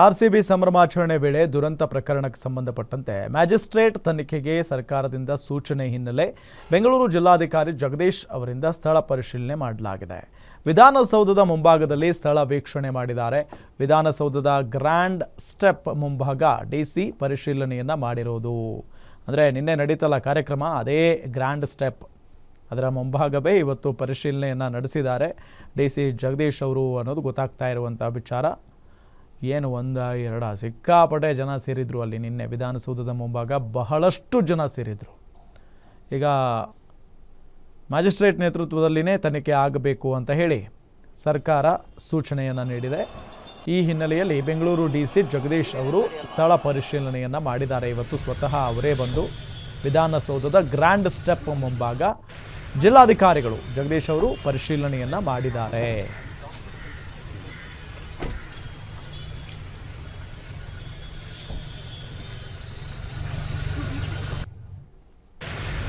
RCB ಸಂಭ್ರಮಾಚರಣೆ ವೇಳೆ ದುರಂತ ಪ್ರಕರಣಕ್ಕೆ ಸಂಬಂಧಪಟ್ಟಂತೆ ಮ್ಯಾಜಿಸ್ಟ್ರೇಟ್ ತನಿಖೆಗೆ ಸರ್ಕಾರದಿಂದ ಸೂಚನೆ ಹಿನ್ನೆಲೆ ಬೆಂಗಳೂರು ಜಿಲ್ಲಾಧಿಕಾರಿ ಜಗದೀಶ್ ಅವರಿಂದ ಸ್ಥಳ ಪರಿಶೀಲನೆ ಮಾಡಲಾಗಿದೆ. ವಿಧಾನಸೌಧದ ಮುಂಭಾಗದಲ್ಲಿ ಸ್ಥಳ ವೀಕ್ಷಣೆ ಮಾಡಿದ್ದಾರೆ. ವಿಧಾನಸೌಧದ ಗ್ರ್ಯಾಂಡ್ ಸ್ಟೆಪ್ ಮುಂಭಾಗ ಡಿಸಿ ಪರಿಶೀಲನೆಯನ್ನು ಮಾಡಿರೋದು. ಅಂದರೆ ನಿನ್ನೆ ನಡೀತಲ್ಲ ಕಾರ್ಯಕ್ರಮ, ಅದೇ ಗ್ರ್ಯಾಂಡ್ ಸ್ಟೆಪ್. ಅದರ ಮುಂಭಾಗವೇ ಇವತ್ತು ಪರಿಶೀಲನೆಯನ್ನು ನಡೆಸಿದ್ದಾರೆ. ಡಿ ಸಿ ಜಗದೀಶ್ ಅವರು ಅನ್ನೋದು ಗೊತ್ತಾಗ್ತಾ ಇರುವಂಥ ವಿಚಾರ. ಏನು ಒಂದ, ಎರಡ? ಸಿಕ್ಕಾಪಟ್ಟೆ ಜನ ಸೇರಿದ್ರು ಅಲ್ಲಿ ನಿನ್ನೆ ವಿಧಾನಸೌಧದ ಮುಂಭಾಗ. ಬಹಳಷ್ಟು ಜನ ಸೇರಿದ್ರು. ಈಗ ಮ್ಯಾಜಿಸ್ಟ್ರೇಟ್ ನೇತೃತ್ವದಲ್ಲಿನೇ ತನಿಖೆ ಆಗಬೇಕು ಅಂತ ಹೇಳಿ ಸರ್ಕಾರ ಸೂಚನೆಯನ್ನು ನೀಡಿದೆ. ಈ ಹಿನ್ನೆಲೆಯಲ್ಲಿ ಬೆಂಗಳೂರು ಡಿ ಸಿ ಜಗದೀಶ್ ಅವರು ಸ್ಥಳ ಪರಿಶೀಲನೆಯನ್ನು ಮಾಡಿದ್ದಾರೆ. ಇವತ್ತು ಸ್ವತಃ ಅವರೇ ಬಂದು ವಿಧಾನಸೌಧದ ಗ್ರ್ಯಾಂಡ್ ಸ್ಟೆಪ್ ಮುಂಭಾಗ ಜಿಲ್ಲಾಧಿಕಾರಿಗಳು ಜಗದೀಶ್ ಅವರು ಪರಿಶೀಲನೆಯನ್ನು ಮಾಡಿದ್ದಾರೆ.